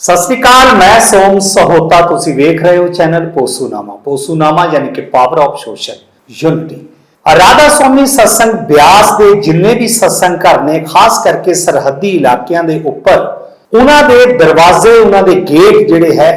ਸਤਿ ਸ੍ਰੀ ਅਕਾਲ, ਮੈਂ ਸੋਮ ਸਹੋਤਾ, ਤੁਸੀਂ ਵੇਖ ਰਹੇ ਹੋ ਚੈਨਲ ਪੋਸੂਨਾਮਾ। ਪੋਸੂਨਾਮਾ ਯਾਨੀ ਕਿ power of social unity Radha Swami Satsang Beas ਦੇ ਜਿੰਨੇ ਵੀ ਸਤਸੰਗ ਘਰ ਨੇ, ਖਾਸ ਕਰਕੇ ਸਰਹੱਦੀ ਇਲਾਕਿਆਂ ਦੇ ਉੱਪਰ, ਉਹਨਾਂ ਦੇ ਦਰਵਾਜ਼ੇ, ਉਹਨਾਂ ਦੇ ਗੇਟ ਜਿਹੜੇ ਹੈ,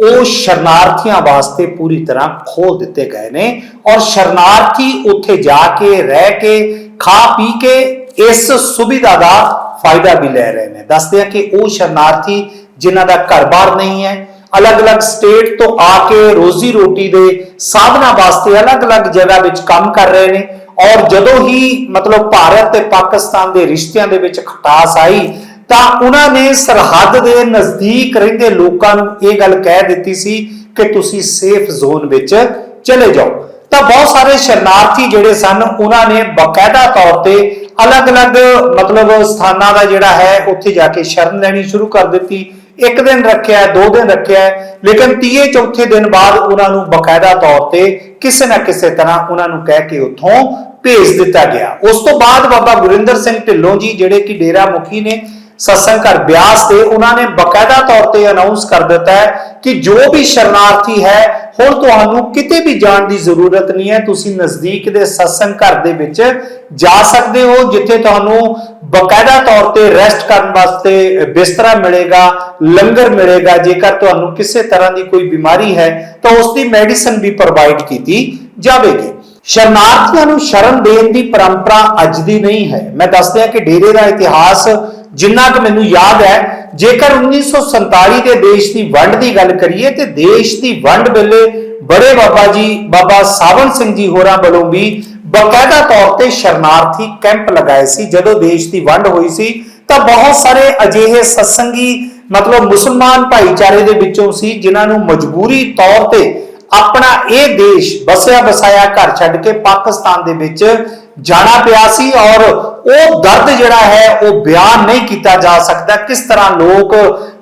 ਉਹ ਸ਼ਰਨਾਰਥੀਆਂ ਵਾਸਤੇ ਪੂਰੀ ਤਰ੍ਹਾਂ ਖੋਲ ਦਿੱਤੇ ਗਏ ਨੇ ਔਰ ਸ਼ਰਨਾਰਥੀ ਉੱਥੇ ਜਾ ਕੇ, ਰਹਿ ਕੇ, ਖਾ ਪੀ ਕੇ, ਇਸ ਸੁਵਿਧਾ ਦਾ ਫਾਇਦਾ ਵੀ ਲੈ ਰਹੇ ਨੇ। ਦੱਸਦੇ ਆ ਕਿ ਉਹ ਸ਼ਰਨਾਰਥੀ ਜਿਨ੍ਹਾਂ ਦਾ ਘਰ-ਬਾਰ ਨਹੀਂ ਹੈ, ਅਲੱਗ-ਅਲੱਗ ਸਟੇਟ ਤੋਂ ਆ ਕੇ ਰੋਜ਼ੀ ਰੋਟੀ ਦੇ ਸਾਧਨਾ ਵਾਸਤੇ ਅਲੱਗ-ਅਲੱਗ ਜਗ੍ਹਾ ਵਿੱਚ ਕੰਮ ਕਰ ਰਹੇ ਨੇ ਔਰ ਜਦੋਂ ਹੀ ਮਤਲਬ ਭਾਰਤ ਤੇ ਪਾਕਿਸਤਾਨ ਦੇ ਰਿਸ਼ਤਿਆਂ ਦੇ ਵਿੱਚ ਖਟਾਸ ਆਈ ਤਾਂ ਉਹਨਾਂ ਨੇ ਸਰਹੱਦ ਦੇ ਨਜ਼ਦੀਕ ਰਹਿੰਦੇ ਲੋਕਾਂ ਨੂੰ ਇਹ ਗੱਲ ਕਹਿ ਦਿੱਤੀ ਸੀ ਕਿ ਤੁਸੀਂ ਸੇਫ ਜ਼ੋਨ ਵਿੱਚ ਚਲੇ ਜਾਓ। ਤਾਂ ਬਹੁਤ ਸਾਰੇ ਸ਼ਰਨਾਰਥੀ ਜਿਹੜੇ ਸਨ, ਉਹਨਾਂ ਨੇ ਬਕਾਇਦਾ ਤੌਰ ਤੇ ਅਲੱਗ-ਅਲੱਗ ਮਤਲਬ ਸਥਾਨਾਂ ਦਾ ਜਿਹੜਾ ਹੈ, ਉੱਥੇ ਜਾ ਕੇ ਸ਼ਰਨ ਲੈਣੀ ਸ਼ੁਰੂ ਕਰ ਦਿੱਤੀ। ਇੱਕ ਦਿਨ ਰੱਖਿਆ, ਦੋ ਦਿਨ ਰੱਖਿਆ। ਲੇਕਿਨ ਤੀਏ, ਚੌਥੇ ਦਿਨ ਬਾਅਦ ਉਹਨਾਂ ਨੂੰ ਬਕਾਇਦਾ ਤੌਰ ਤੇ ਕਿਸੇ ਨਾ ਕਿਸੇ ਤਰ੍ਹਾਂ ਉਹਨਾਂ ਨੂੰ ਕਹਿ ਕੇ ਉੱਥੋਂ ਭੇਜ ਦਿੱਤਾ ਗਿਆ। ਉਸ ਤੋਂ ਬਾਅਦ ਬਾਬਾ ਗੁਰਿੰਦਰ ਸਿੰਘ ਢਿੱਲੋਂ ਜੀ, ਜਿਹੜੇ ਕਿ ਡੇਰਾ ਮੁਖੀ ਨੇ ਸਤਸੰਗ ਘਰ ਬਿਆਸ ਤੇ ਉਹਨਾਂ ਨੇ ਬਕਾਇਦਾ ਤੌਰ ਤੇ ਅਨਾਉਂਸ ਕਰ ਦਿੱਤਾ ਹੈ ਕਿ ਜੋ ਵੀ ਸ਼ਰਨਾਰਥੀ ਹੈ, ਹੁਣ ਤੁਹਾਨੂੰ ਕਿਤੇ ਵੀ ਜਾਣ ਦੀ ਜ਼ਰੂਰਤ ਨਹੀਂ ਹੈ। ਤੁਸੀਂ ਨਜ਼ਦੀਕ ਦੇ ਸਤਸੰਗ ਘਰ ਦੇ ਵਿੱਚ ਜਾ ਸਕਦੇ ਹੋ, ਜਿੱਥੇ ਤੁਹਾਨੂੰ ਬਕਾਇਦਾ ਤੌਰ ਤੇ ਰੈਸਟ ਕਰਨ ਵਾਸਤੇ ਬਿਸਤਰਾ ਮਿਲੇਗਾ, ਲੰਗਰ ਮਿਲੇਗਾ। ਜੇਕਰ ਤੁਹਾਨੂੰ ਕਿਸੇ ਤਰ੍ਹਾਂ ਦੀ ਕੋਈ ਬਿਮਾਰੀ ਹੈ, ਤਾਂ ਉਸ ਦੀ ਮੈਡੀਸਨ ਵੀ ਪ੍ਰੋਵਾਈਡ ਕੀਤੀ ਜਾਵੇਗੀ। ਸ਼ਰਨਾਰਥੀਆਂ ਨੂੰ ਸ਼ਰਨ ਦੇਣ ਦੀ ਪਰੰਪਰਾ ਅੱਜ ਦੀ ਨਹੀਂ ਹੈ। ਮੈਂ ਦੱਸਦਿਆਂ ਕਿ ਡੇਰੇ ਦਾ ਇਤਿਹਾਸ ਜਿੰਨਾ ਕਿ ਮੈਨੂੰ ਯਾਦ ਹੈ, ਜੇਕਰ 1947 ਦੇ ਦੇਸ਼ ਦੀ ਵੰਡ ਦੀ ਗੱਲ ਕਰੀਏ, ਤੇ ਦੇਸ਼ ਦੀ ਵੰਡ ਵੇਲੇ ਬੜੇ ਬਾਬਾ ਜੀ, ਬਾਬਾ ਸਾਵਨ ਸਿੰਘ ਜੀ ਹੋਰਾਂ ਵੱਲੋਂ ਵੀ ਬਕਾਇਦਾ ਤੌਰ ਤੇ ਸ਼ਰਨਾਰਥੀ ਕੈਂਪ ਲਗਾਏ ਸੀ। ਜਦੋਂ ਦੇਸ਼ ਦੀ ਵੰਡ ਹੋਈ ਸੀ, ਤਾਂ ਬਹੁਤ ਸਾਰੇ ਅਜਿਹੇ ਸਤਸੰਗੀ, ਮਤਲਬ ਮੁਸਲਮਾਨ ਭਾਈਚਾਰੇ ਦੇ ਵਿੱਚੋਂ ਸੀ, ਜਿਨ੍ਹਾਂ ਨੂੰ ਮਜਬੂਰੀ ਤੌਰ ਤੇ ਆਪਣਾ ਇਹ ਦੇਸ਼ ਬਸਿਆ ਬਸਾਇਆ ਘਰ ਛੱਡ ਕੇ ਪਾਕਿਸਤਾਨ ਦੇ ਵਿੱਚ ਜਾਣਾ ਪਿਆ ਸੀ ਔਰ ਉਹ ਦਰਦ ਜਿਹੜਾ ਹੈ, ਉਹ ਬਿਆਨ ਨਹੀਂ ਕੀਤਾ ਜਾ ਸਕਦਾ। ਕਿਸ ਤਰ੍ਹਾਂ ਲੋਕ,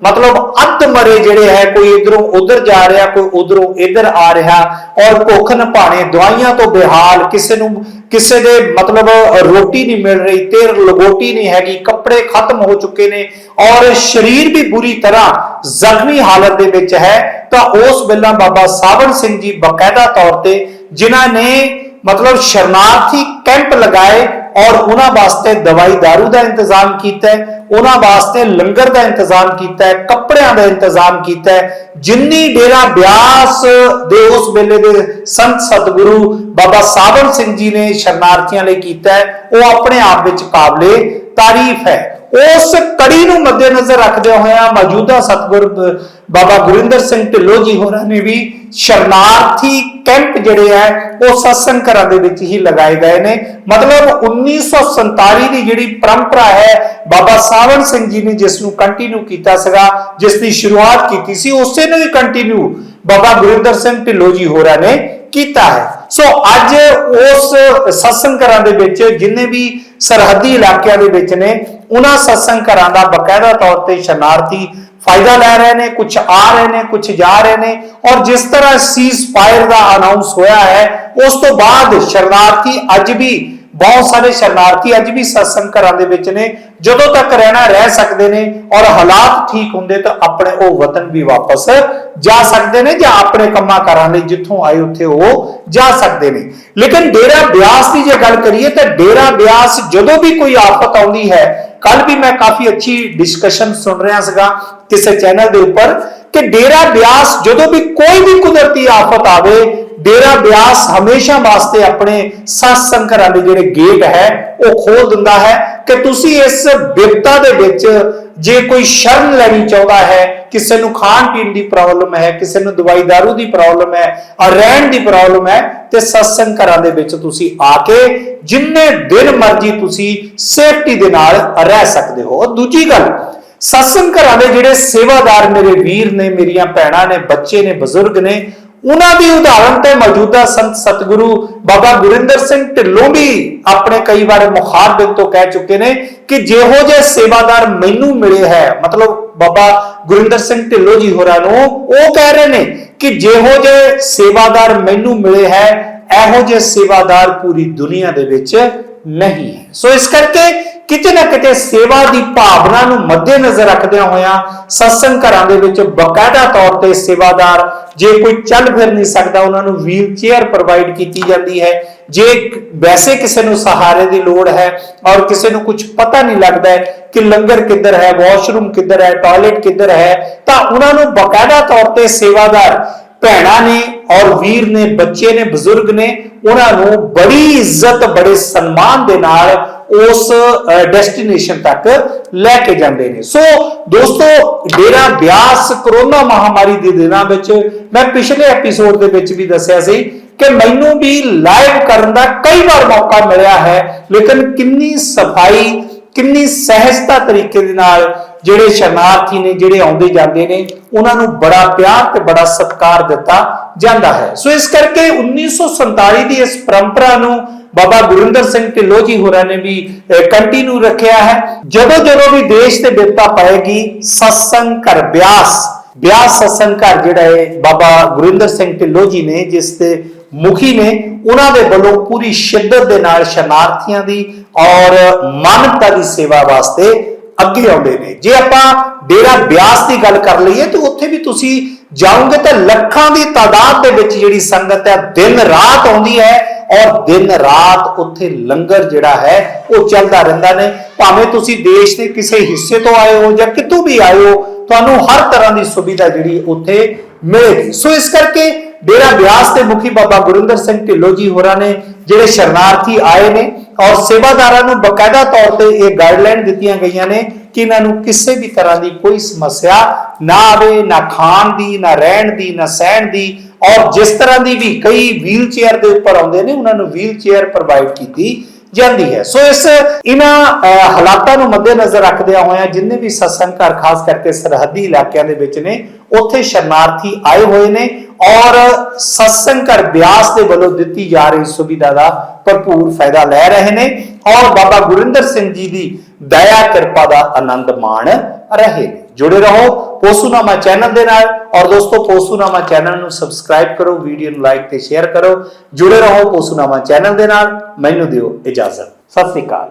ਮਤਲਬ ਅੱਧ ਮਰੇ ਜਿਹੜੇ ਹੈ, ਕੋਈ ਇਧਰੋਂ ਉਧਰ ਜਾ ਰਿਹਾ, ਕੋਈ ਉਧਰੋਂ ਇਧਰ ਆ ਰਿਹਾ ਔਰ ਭੁੱਖ ਨਪਾਣੇ ਦਵਾਈਆਂ ਤੋਂ ਬੇਹਾਲ, ਕਿਸੇ ਨੂੰ, ਕਿਸੇ ਦੇ ਮਤਲਬ ਰੋਟੀ ਨਹੀਂ ਮਿਲ ਰਹੀ ਤੇਰ ਲਗੋਟੀ ਨਹੀਂ ਹੈਗੀ, ਕੱਪੜੇ ਖਤਮ ਹੋ ਚੁੱਕੇ ਨੇ ਔਰ ਸਰੀਰ ਵੀ ਬੁਰੀ ਤਰ੍ਹਾਂ ਜ਼ਖਮੀ ਹਾਲਤ ਦੇ ਵਿੱਚ ਹੈ, ਤਾਂ ਉਸ ਵੇਲੇ ਬਾਬਾ ਸਾਵਣ ਸਿੰਘ ਜੀ ਬਕਾਇਦਾ ਤੌਰ ਤੇ ਜਿਨ੍ਹਾਂ ਨੇ ਮਤਲਬ ਸ਼ਰਨਾਰਥੀ ਕੈਂਪ ਲਗਾਏ ਔਰ ਉਹਨਾਂ ਵਾਸਤੇ ਦਵਾਈ दारू ਦਾ ਇੰਤਜ਼ਾਮ ਕੀਤਾ ਹੈ, ਉਹਨਾਂ ਵਾਸਤੇ ਲੰਗਰ ਦਾ ਇੰਤਜ਼ਾਮ ਕੀਤਾ ਹੈ, ਕੱਪੜਿਆਂ ਦਾ ਇੰਤਜ਼ਾਮ ਕੀਤਾ ਹੈ। ਜਿੰਨੀ ਡੇਰਾ ਬਿਆਸ ਦੇ ਉਸ ਵੇਲੇ ਦੇ ਸੰਤ ਸਤਿਗੁਰੂ ਬਾਬਾ ਸਾਵਨ ਸਿੰਘ ਜੀ ਨੇ ਸ਼ਰਨਾਰਥੀਆਂ ਲਈ ਕੀਤਾ ਹੈ, ਉਹ ਆਪਣੇ ਆਪ ਵਿੱਚ ਕਾਬਲੇ ਤਾਰੀਫ ਹੈ। ਉਸ ਕੜੀ ਨੂੰ ਮੱਦੇਨਜ਼ਰ ਰੱਖਦੇ ਹੋਇਆ ਮੌਜੂਦਾ ਸਤਿਗੁਰ, ਬਾਬਾ ਗੁਰਿੰਦਰ ਸਿੰਘ ਢਿੱਲੋਂ ਜੀ ਹੋਰਾਂ ਨੇ ਵੀ ਸ਼ਰਨਾਰਥੀ ਕੈਂਪ ਜਿਹੜੇ ਹੈ ਉਹ ਸਤਸੰਗ ਘਰਾਂ ਦੇ ਵਿੱਚ ਹੀ ਲਗਾਏ ਗਏ ਨੇ। ਮਤਲਬ 1947 ਦੀ ਜਿਹੜੀ ਪਰੰਪਰਾ ਹੈ, ਬਾਬਾ ਸਾਵਣ ਸਿੰਘ ਜੀ ਨੇ ਜਿਸ ਨੂੰ ਕੰਟੀਨਿਊ ਕੀਤਾ ਸੀਗਾ, ਜਿਸ ਦੀ ਸ਼ੁਰੂਆਤ ਕੀਤੀ ਸੀ, ਉਸੇ ਨੂੰ ਹੀ ਕੰਟੀਨਿਊ ਬਾਬਾ ਗੁਰਿੰਦਰ ਸਿੰਘ ਢਿੱਲੋਂ ਜੀ ਹੋਰਾਂ ਨੇ ਕੀਤਾ ਹੈ। ਸੋ ਅੱਜ ਉਸ ਸਤਸੰਗ ਘਰਾਂ ਦੇ ਵਿੱਚ ਜਿੰਨੇ ਵੀ ਸਰਹੱਦੀ ਇਲਾਕਿਆਂ ਦੇ ਵਿੱਚ ਨੇ, ਉਹਨਾਂ ਸਤਸੰਗ ਘਰਾਂ ਦਾ ਬਕਾਇਦਾ ਤੌਰ ਤੇ ਸ਼ਰਨਾਰਥੀ ਫਾਇਦਾ ਲੈ ਰਹੇ ਨੇ ਕੁਝ ਆ ਰਹੇ ਨੇ ਕੁਝ ਜਾ ਰਹੇ ਨੇ ਔਰ ਜਿਸ ਤਰ੍ਹਾਂ ਸੀਜ਼ ਫਾਇਰ ਦਾ ਅਨਾਉਂਸ ਹੋਇਆ ਹੈ, ਉਸ ਤੋਂ ਬਾਅਦ ਸ਼ਰਨਾਰਥੀ ਅੱਜ ਵੀ ਬਹੁਤ ਸਾਰੇ ਸ਼ਰਨਾਰਥੀ ਅੱਜ ਵੀ ਸਤਸੰਗ ਘਰਾਂ ਦੇ ਵਿੱਚ ਨੇ। ਜਦੋਂ ਤੱਕ ਰਹਿਣਾ ਰਹਿ ਸਕਦੇ ਨੇ ਔਰ ਹਾਲਾਤ ਠੀਕ ਹੁੰਦੇ ਤਾਂ ਆਪਣੇ ਉਹ ਵਤਨ ਵੀ ਵਾਪਸ ਜਾ ਸਕਦੇ ਨੇ ਜਾਂ ਆਪਣੇ ਕੰਮਾਂ ਕਾਰਾਂ ਲਈ ਜਿੱਥੋਂ ਆਏ ਉੱਥੇ ਉਹ ਜਾ ਸਕਦੇ ਨੇ। ਲੇਕਿਨ ਡੇਰਾ ਬਿਆਸ ਦੀ ਜੇ ਗੱਲ ਕਰੀਏ ਤਾਂ ਡੇਰਾ ਬਿਆਸ ਜਦੋਂ ਵੀ ਕੋਈ ਆਫਤ ਆਉਂਦੀ ਹੈ ਕੱਲ ਵੀ ਮੈਂ ਕਾਫੀ ਅੱਛੀ ਡਿਸਕਸ਼ਨ ਸੁਣ ਰਿਹਾ ਸੀਗਾ ਕਿਸੇ ਚੈਨਲ ਦੇ ਉੱਪਰ ਕਿ ਡੇਰਾ ਬਿਆਸ ਜਦੋਂ ਵੀ ਕੋਈ ਵੀ ਕੁਦਰਤੀ ਆਫਤ ਆਵੇ ਡੇਰਾ ਬਿਆਸ ਹਮੇਸ਼ਾ ਵਾਸਤੇ ਆਪਣੇ ਸਤਸੰਗ ਘਰਾਂ ਦੇ ਜਿਹੜੇ ਗੇਟ ਹੈ, ਉਹ ਖੋਲ ਦਿੰਦਾ ਹੈ ਕਿ ਤੁਸੀਂ ਇਸ ਬਿਪਤਾ ਦੇ ਵਿੱਚ ਜੇ ਕੋਈ ਸ਼ਰਨ ਲੈਣੀ ਚਾਹੁੰਦਾ ਹੈ, ਕਿਸੇ ਨੂੰ ਖਾਣ ਪੀਣ ਦੀ ਪ੍ਰੋਬਲਮ ਹੈ, ਕਿਸੇ ਨੂੰ ਦਵਾਈ ਦਾਰੂ ਦੀ ਪ੍ਰੋਬਲਮ ਹੈ ਔਰ ਰਹਿਣ ਦੀ ਪ੍ਰੋਬਲਮ ਹੈ, ਤੇ ਸਤਸੰਗ ਘਰਾਂ ਦੇ ਵਿੱਚ ਤੁਸੀਂ ਆ ਕੇ ਜਿੰਨੇ ਦਿਨ ਮਰਜ਼ੀ ਤੁਸੀਂ ਸੇਫਟੀ ਦੇ ਨਾਲ ਰਹਿ ਸਕਦੇ ਹੋ। ਦੂਜੀ ਗੱਲ ਸਤਸੰਗ ਘਰਾਂ ਦੇ ਜਿਹੜੇ ਸੇਵਾਦਾਰ ਮੇਰੇ ਵੀਰ ਨੇ, ਮੇਰੀਆਂ ਭੈਣਾਂ ਨੇ, ਬੱਚੇ ਨੇ, ਬਜ਼ੁਰਗ ਨੇ ਉਹਨਾਂ ਦੀ ਉਦਾਹਰਣ ਤੇ ਮੌਜੂਦਾ ਸੰਤ ਸਤਿਗੁਰੂ ਬਾਬਾ ਗੁਰਿੰਦਰ ਸਿੰਘ ਢਿੱਲੋਂ ਵੀ ਆਪਣੇ ਕਈ ਵਾਰ ਮੁਖਾਰ ਤੋਂ ਕਹਿ ਚੁੱਕੇ ਨੇ ਕਿ ਜਿਹੋ ਜਿਹੇ ਸੇਵਾਦਾਰ ਮੈਨੂੰ ਮਿਲੇ ਹੈ, ਮਤਲਬ ਬਾਬਾ ਗੁਰਿੰਦਰ ਸਿੰਘ ਢਿੱਲੋਂ ਜੀ ਹੋਰਾਂ ਨੂੰ, ਉਹ ਕਹਿ ਰਹੇ ਨੇ ਕਿ ਜਿਹੋ ਜਿਹੇ ਸੇਵਾਦਾਰ ਮੈਨੂੰ ਮਿਲੇ ਹੈ, ਇਹੋ ਜਿਹੇ ਸੇਵਾਦਾਰ ਪੂਰੀ ਦੁਨੀਆ ਦੇ ਵਿੱਚ ਨਹੀਂ ਹੈ। ਸੋ ਇਸ ਕਰਕੇ ਕਿਤੇ ਨਾ ਕਿਤੇ ਸੇਵਾ ਦੀ ਭਾਵਨਾ ਨੂੰ ਮੱਦੇਨਜ਼ਰ ਰੱਖਦਿਆਂ ਹੋਇਆਂ ਸਤਸੰਗ ਘਰਾਂ ਦੇ ਵਿੱਚ ਬਕਾਇਦਾ ਤੌਰ ਤੇ ਸੇਵਾਦਾਰ ਜੇ ਕੋਈ ਚੱਲ ਫਿਰ ਨਹੀਂ ਸਕਦਾ, ਉਹਨਾਂ ਨੂੰ ਵੀਲ ਚੇਅਰ ਪ੍ਰੋਵਾਈਡ ਕੀਤੀ ਜਾਂਦੀ ਹੈ। ਜੇ ਵੈਸੇ ਕਿਸੇ ਨੂੰ ਸਹਾਰੇ ਦੀ ਲੋੜ ਹੈ ਔਰ ਕਿਸੇ ਨੂੰ ਕੁਝ ਪਤਾ ਨਹੀਂ ਲੱਗਦਾ ਕਿ ਲੰਗਰ ਕਿੱਧਰ ਹੈ ਵਾਸ਼ਰੂਮ ਕਿੱਧਰ ਹੈ ਟਾਇਲਟ ਕਿੱਧਰ ਹੈ, ਤਾਂ ਉਹਨਾਂ ਨੂੰ ਬਕਾਇਦਾ ਤੌਰ ਤੇ ਸੇਵਾਦਾਰ ਭੈਣਾਂ ਨੇ ਔਰ ਵੀਰ ਨੇ, ਬੱਚੇ ਨੇ, ਬਜ਼ੁਰਗ ਨੇ, ਉਹਨਾਂ ਨੂੰ ਬੜੀ ਇੱਜ਼ਤ, ਬੜੇ ਸਨਮਾਨ ਦੇ ਨਾਲ ਉਸ ਡੈਸਟੀਨੇਸ਼ਨ ਤੱਕ ਲੈ ਕੇ ਜਾਂਦੇ ਨੇ। ਸੋ ਦੋਸਤੋ, ਡੇਰਾ ਬਿਆਸ ਕਰੋਨਾ ਮਹਾਮਾਰੀ ਦੇ ਦਿਨਾਂ ਵਿੱਚ ਮੈਂ ਪਿਛਲੇ ਐਪੀਸੋਡ ਦੇ ਵਿੱਚ ਵੀ ਦੱਸਿਆ ਸੀ ਕਿ ਮੈਨੂੰ ਵੀ ਲਾਈਵ ਕਰਨ ਦਾ ਕਈ ਵਾਰ ਮੌਕਾ ਮਿਲਿਆ ਹੈ, ਲੇਕਿਨ ਕਿੰਨੀ ਸਫ਼ਾਈ, ਕਿੰਨੀ ਸਹਿਜਤਾ ਤਰੀਕੇ ਦੇ ਨਾਲ ਜਿਹੜੇ ਸ਼ਰਨਾਰਥੀ ਨੇ, ਜਿਹੜੇ ਆਉਂਦੇ ਜਾਂਦੇ ਨੇ, ਉਹਨਾਂ ਨੂੰ ਬੜਾ ਪਿਆਰ ਤੇ ਬੜਾ ਸਤਿਕਾਰ ਦਿੱਤਾ ਜਾਂਦਾ ਹੈ। ਸੋ ਇਸ ਕਰਕੇ 1947 ਦੀ ਇਸ ਪਰੰਪਰਾ ਨੂੰ ਬਾਬਾ ਗੁਰਿੰਦਰ ਸਿੰਘ ਢਿੱਲੋਂ ਜੀ ਹੋਰਾਂ ਨੇ ਵੀ ਕੰਟੀਨਿਊ ਰੱਖਿਆ ਹੈ। ਜਦੋਂ ਜਦੋਂ ਵੀ ਦੇਸ਼ ਤੇ ਬਿਪਤਾ ਪਏਗੀ, ਸਤਸੰਗ ਘਰ ਬਿਆਸ। ਬਿਆਸ ਸਤਸੰਗ ਘਰ ਜਿਹੜਾ ਹੈ ਬਾਬਾ ਗੁਰਿੰਦਰ ਸਿੰਘ ਢਿੱਲੋਂ ਜੀ ਨੇ, ਜਿਸ ਦੇ ਮੁਖੀ ਨੇ, ਉਹਨਾਂ ਦੇ ਵੱਲੋਂ ਪੂਰੀ ਸ਼ਿੱਦਤ ਦੇ ਨਾਲ ਸ਼ਰਨਾਰਥੀਆਂ ਦੀ ਔਰ ਮਾਨਵਤਾ ਦੀ ਸੇਵਾ ਵਾਸਤੇ ਅੱਗੇ ਆਉਂਦੇ ਨੇ। ਜੇ ਆਪਾਂ ਡੇਰਾ ਬਿਆਸ ਦੀ ਗੱਲ ਕਰ ਲਈਏ, ਤਾਂ ਉੱਥੇ ਵੀ ਤੁਸੀਂ ਜਾਓਗੇ ਤਾਂ ਲੱਖਾਂ ਦੀ ਤਾਦਾਦ ਦੇ ਵਿੱਚ ਜਿਹੜੀ ਸੰਗਤ ਹੈ, ਦਿਨ ਰਾਤ ਆਉਂਦੀ ਹੈ। ਔਰ ਦਿਨ ਰਾਤ ਉੱਥੇ ਲੰਗਰ ਜਿਹੜਾ ਹੈ, ਉਹ ਚੱਲਦਾ ਰਹਿੰਦਾ ਨੇ। ਭਾਵੇਂ ਤੁਸੀਂ ਦੇਸ਼ ਦੇ ਕਿਸੇ ਹਿੱਸੇ ਤੋਂ ਆਏ ਹੋ ਜਾਂ ਕਿਤੋਂ ਵੀ ਆਏ ਹੋ, ਤੁਹਾਨੂੰ ਹਰ ਤਰ੍ਹਾਂ ਦੀ ਸੁਵਿਧਾ ਜਿਹੜੀ ਉੱਥੇ ਮਿਲੇਗੀ। ਸੋ ਇਸ ਕਰਕੇ ਡੇਰਾ ਬਿਆਸ ਦੇ ਮੁਖੀ ਬਾਬਾ ਗੁਰਿੰਦਰ ਸਿੰਘ ਢਿੱਲੋਂ ਜੀ ਹੋਰਾਂ ਨੇ ਜਿਹੜੇ ਸ਼ਰਨਾਰਥੀ ਆਏ ਨੇ ਔਰ ਸੇਵਾਦਾਰਾਂ ਨੂੰ ਬਕਾਇਦਾ ਤੌਰ ਤੇ ਇਹ ਗਾਈਡਲਾਈਨ ਦਿੱਤੀਆਂ ਗਈਆਂ ਨੇ ਕਿ ਇਹਨਾਂ ਨੂੰ ਕਿਸੇ ਵੀ ਤਰ੍ਹਾਂ ਦੀ ਕੋਈ ਸਮੱਸਿਆ ਨਾ ਆਵੇ, ਨਾ ਖਾਣ ਦੀ, ਨਾ ਰਹਿਣ ਦੀ, ਨਾ ਸਹਿਣ ਦੀ ਔਰ ਜਿਸ ਤਰ੍ਹਾਂ ਦੀ ਵੀ ਕਈ ਵੀਲ ਚੇਅਰ ਦੇ ਉੱਪਰ ਆਉਂਦੇ ਨੇ, ਉਹਨਾਂ ਨੂੰ ਵੀਲ ਚੇਅਰ ਪ੍ਰੋਵਾਈਡ ਕੀਤੀ ਜਾਂਦੀ ਹੈ। ਸੋ ਇਸ ਇਹਨਾਂ ਹਾਲਾਤਾਂ ਨੂੰ ਮੱਦੇਨਜ਼ਰ ਰੱਖਦਿਆਂ ਹੋਇਆਂ ਜਿੰਨੇ ਵੀ ਸਤਸੰਗ ਘਰ, ਖਾਸ ਕਰਕੇ ਸਰਹੱਦੀ ਇਲਾਕਿਆਂ ਦੇ ਵਿੱਚ ਨੇ, ਉੱਥੇ ਸ਼ਰਨਾਰਥੀ ਆਏ ਹੋਏ ਨੇ ਔਰ ਸਤਸੰਗ ਘਰ ਬਿਆਸ ਦੇ ਵੱਲੋਂ ਦਿੱਤੀ ਜਾ ਰਹੀ ਸੁਵਿਧਾ ਦਾ ਭਰਪੂਰ ਫਾਇਦਾ ਲੈ ਰਹੇ ਨੇ ਔਰ ਬਾਬਾ ਗੁਰਿੰਦਰ ਸਿੰਘ ਜੀ ਦੀ ਦਇਆ, ਕਿਰਪਾ ਦਾ ਆਨੰਦ ਮਾਣ ਰਹੇ ਨੇ। ਜੁੜੇ ਰਹੋ ਪੋਸੂਨਾਮਾ ਚੈਨਲ ਦੇ ਨਾਲ। ਔਰ ਦੋਸਤੋ, ਪੋਸੂਨਾਮਾ ਚੈਨਲ ਨੂੰ ਸਬਸਕ੍ਰਾਈਬ ਕਰੋ ਵੀਡੀਓ ਨੂੰ ਲਾਈਕ ਤੇ ਸ਼ੇਅਰ ਕਰੋ। ਜੁੜੇ ਰਹੋ ਪੋਸੂਨਾਮਾ ਚੈਨਲ ਦੇ ਨਾਲ। ਮੈਨੂੰ ਦਿਓ ਇਜਾਜ਼ਤ। ਸਤਿ ਸ੍ਰੀ ਅਕਾਲ।